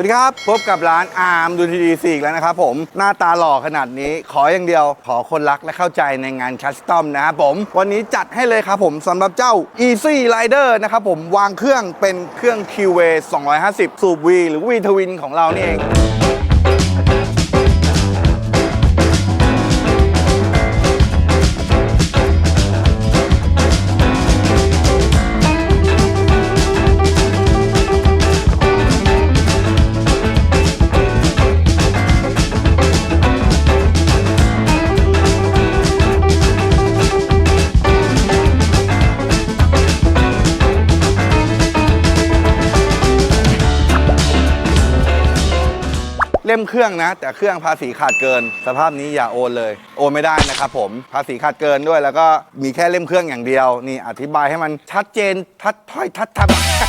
วัสดีครับ พบกับร้านอาร์มดูทีดีซีอีกแล้วนะครับผมหน้าตาหล่อขนาดนี้ ขออย่างเดียว ขอคนรักและเข้าใจในงานคัสตอมนะครับผม วันนี้จัดให้เลยครับผมสำหรับเจ้า Easy Rider นะครับผมวางเครื่องเป็นเครื่อง QV 250 สูบ V หรือ V Twin ของเรานี่เอง เล่มเครื่องนะ แต่เครื่องภาษีขาดเกิน สภาพนี้อย่าโอนเลย โอนไม่ได้นะครับผมภาษีขาดเกินด้วยแล้วก็มีแค่เล่มเครื่องอย่างเดียว นี่อธิบายให้มันชัดเจนทัดถ้อยทัดท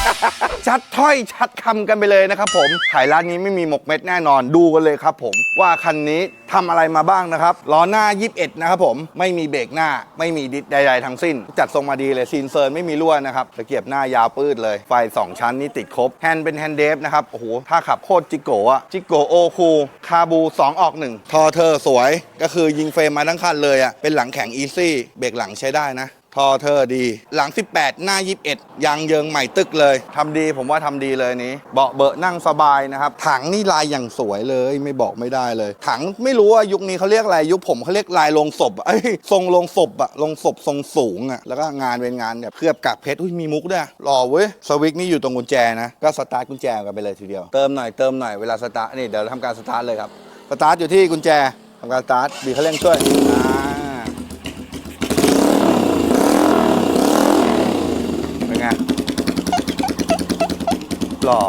ำชัดถ้อยชัดคำกันไปเลยนะครับผมขายร้านนี้ไม่มีหมกเม็ดแน่นอนดูกันเลยครับผมว่าคันนี้ ทำอะไรมาบ้างนะครับล้อหน้า 21 นะครับผมไม่มีเบรกหน้าไม่มีดิสใด ๆ ทั้งสิ้น จัดทรงมาดีเลยซีนเซิร์นไม่มีรั่วนะครับตะเกียบหน้ายาวปืดเลย ไฟ 2 ชั้นนี่ติดครบแฮนด์เป็นแฮนด์เดฟนะครับโอ้โหถ้าขับโคตรจิโกะอะจิโกโอคูคาบู 2 ออก 1 ทอเธอสวยก็คือยิงเฟรมมาทั้งคันเลยอะเป็นหลังแข็งอีซี่เบรกหลังใช้ได้นะ ทอเธอดี หลัง 18 หน้า 21 ยางเยิงใหม่ตึกเลยทำดีผมว่าทำดีเลยนี้ เบาะเบอะนั่งสบายนะครับ ถังนี่ลายอย่างสวยเลยไม่บอกไม่ได้เลย ถังไม่รู้ว่ายุคนี้เขาเรียกอะไรยุคผมเขาเรียกลายลงศพอะเอ้ยทรงลงศพอะลงศพทรงสูงอะแล้วก็งานเป็นงานแบบเคลือบกากเพชรอุ้ยมีมุกด้วยหล่อเว้ยสวิกนี่อยู่ตรงกุญแจนะก็สตาร์ทกุญแจกันไปเลยทีเดียวเติมหน่อยเติมหน่อยเวลาสตาร์ทนี่เดี๋ยวทำการสตาร์ทเลยครับสตาร์ทอยู่ที่กุญแจทำการสตาร์ทบีบคันเร่งช่วยอ่า เป็นไง หล่อ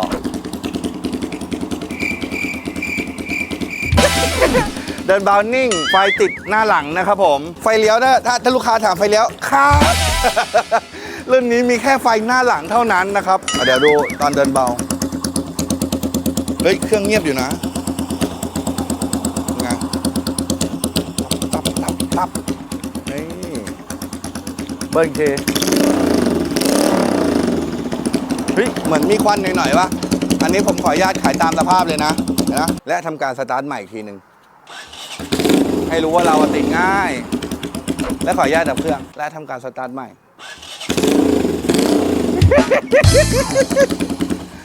เดินบาวนิ่ง ไฟติดหน้าหลังนะครับผม ไฟเลี้ยวนะถ้าถ้าลูกค้าถามไฟเลี้ยวครับ รุ่นนี้มีแค่ไฟหน้าหลังเท่านั้นนะครับอะเดี๋ยวดูตอนเดินเบา เฮ้ย เครื่องเงียบอยู่นะไงตับตับตับนี่เบิ้ลอีกที เฮ้ยเหมือนมีควันหน่อยๆวะอันนี้ผมขออนุญาตขายตามสภาพเลยนะนะและทำการสตาร์ทใหม่อีกทีหนึ่งให้รู้ว่าเราติดง่าย และขออนุญาตดับเครื่อง และทำการสตาร์ทใหม่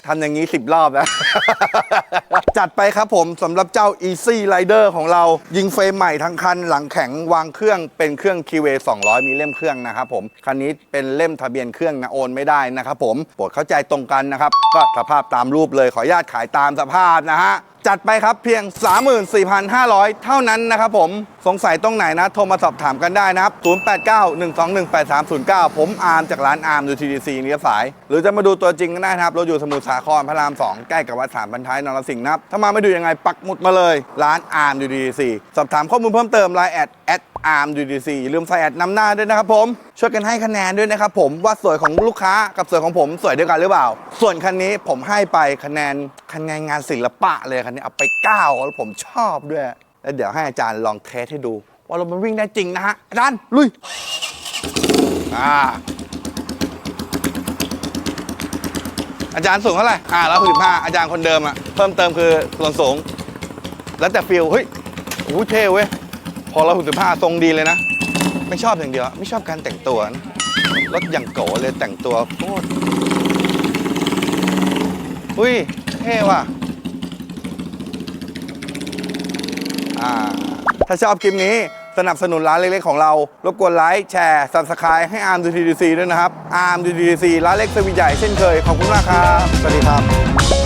ทำอย่างนี้ 10 รอบแล้ว จัดไปครับผมสำหรับเจ้า Easy Rider ของเรายิงเฟรมใหม่ทั้งคัน หลังแข็งวางเครื่องเป็นเครื่อง QA 200 มีเล่มเครื่องนะครับผม คันนี้เป็นเล่มทะเบียนเครื่องนะโอนไม่ได้นะครับผมโปรดเข้าใจตรงกันนะครับ ก็สภาพตามรูปเลยขออนุญาตขายตามสภาพนะฮะ จัดไปครับเพียง 34,500 เท่านั้นนะครับผมสงสัยตรงไหนนะ โทรมาสอบถามกันได้นะครับ 0891218309 ผมอาร์มจากร้านอาร์มดูทีดีซีนี้สาย หรือจะมาดูตัวจริงก็ได้นะครับ เราอยู่สมุทรสาครพระราม 2 ใกล้กับวัดสามพันท้ายนรสิงห์นะครับ ถ้ามาไม่ดูยังไงปักหมุดมาเลย ร้านอาร์มดูทีดีซีสอบถามข้อมูลเพิ่มเติมไลน์แอดแอด อาร์มดูดีซีอย่าลืมใส่แอดนำหน้าด้วยนะครับผม ช่วยกันให้คะแนนด้วยนะครับผมว่าสวยของลูกค้ากับสวยของผมสวยเดียวกันหรือเปล่า ส่วนคันนี้ผมให้ไปคะแนนคะแนนงานศิลปะเลยคันนี้เอาไป9แล้วผมชอบด้วยแล้วเดี๋ยวให้อาจารย์ลองเทสให้ดู ว่ารถมันวิ่งได้จริงนะฮะอาจารย์ลุยอ่าอาจารย์สูงเท่าไหร่อ่าแล้วสิบห้าอาจารย์คนเดิมอะเพิ่มเติมคือส่วนสูง แล้วแต่ฟิลเฮ้ยโอ้โหเท่เว้ย พอเราสิบห้าทรงดีเลยนะ ไม่ชอบอย่างเดียว ไม่ชอบการแต่งตัวนะรถอย่างโกเลยแต่งตัวโคตรอุ้ยเท่ว่ะอ่าถ้าชอบคลิปนี้สนับสนุนร้านเล็กๆของเรา รบกวนไลค์ แชร์ subscribe ให้อาร์มดูทีดีซีด้วยนะครับ อาร์มดูทีดีซีร้านเล็กสวีใหญ่เช่นเคย ขอบคุณมากครับ สวัสดีครับ